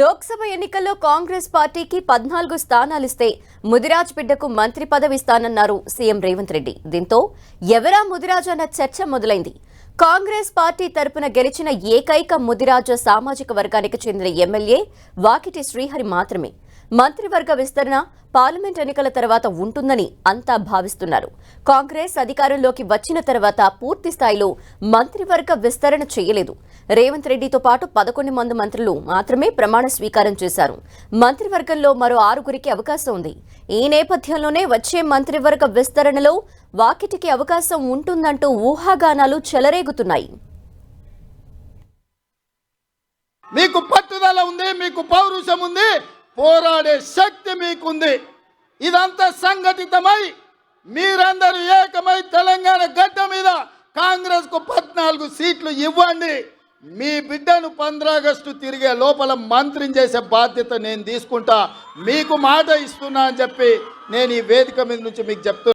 లోక్సభ ఎన్నికల్లో కాంగ్రెస్ పార్టీకి పద్నాలుగు స్థానాలిస్తే ముదిరాజ్ బిడ్డకు మంత్రి పదవి ఇస్తానన్నారు సీఎం రేవంత్ రెడ్డి. దీంతో ఎవరా ముదిరాజ్ అన్న చర్చ మొదలైంది. కాంగ్రెస్ పార్టీ తరపున గెలిచిన ఏకైక ముదిరాజ సామాజిక వర్గానికి చెందిన ఎమ్మెల్యే వాకిటి శ్రీహరి మాత్రమే. మంత్రివర్గ విస్తరణ పార్లమెంట్ ఎన్నికల తర్వాత ఉంటుందని అంతా భావిస్తున్నారు. కాంగ్రెస్ అధికారంలోకి వచ్చిన తర్వాత పూర్తి స్థాయిలో మంత్రివర్గ విస్తరణ చేయలేదు. రేవంత్ రెడ్డితో పాటు పదకొండు మంది మంత్రులు మాత్రమే ప్రమాణ స్వీకారం చేశారు. మంత్రివర్గంలో మరో ఆరుగురికి అవకాశం ఉంది. ఈ నేపథ్యంలోనే వచ్చే మంత్రివర్గ విస్తరణలో వాకిటికి అవకాశం ఉంటుందంటూ ఊహాగానాలు చెలరేగుతున్నాయి. మీకు పట్టుదల ఉంది మీకు పౌరుషం ఉంది పోరాడే శక్తి మీకుంది. ఇదంతా సంఘటితమై మీరందరూ ఏకమై తెలంగాణ గడ్డ మీద కాంగ్రెస్కు పద్నాలుగు సీట్లు ఇవ్వండి. మీ బిడ్డను పంద్రాగస్టు తిరిగే లోపల మంత్రిని చేసే బాధ్యత నేను తీసుకుంటా. మీకు మాట ఇస్తున్నా అని చెప్పి నేను ఈ వేదిక మీద నుంచి మీకు చెప్తున్నాను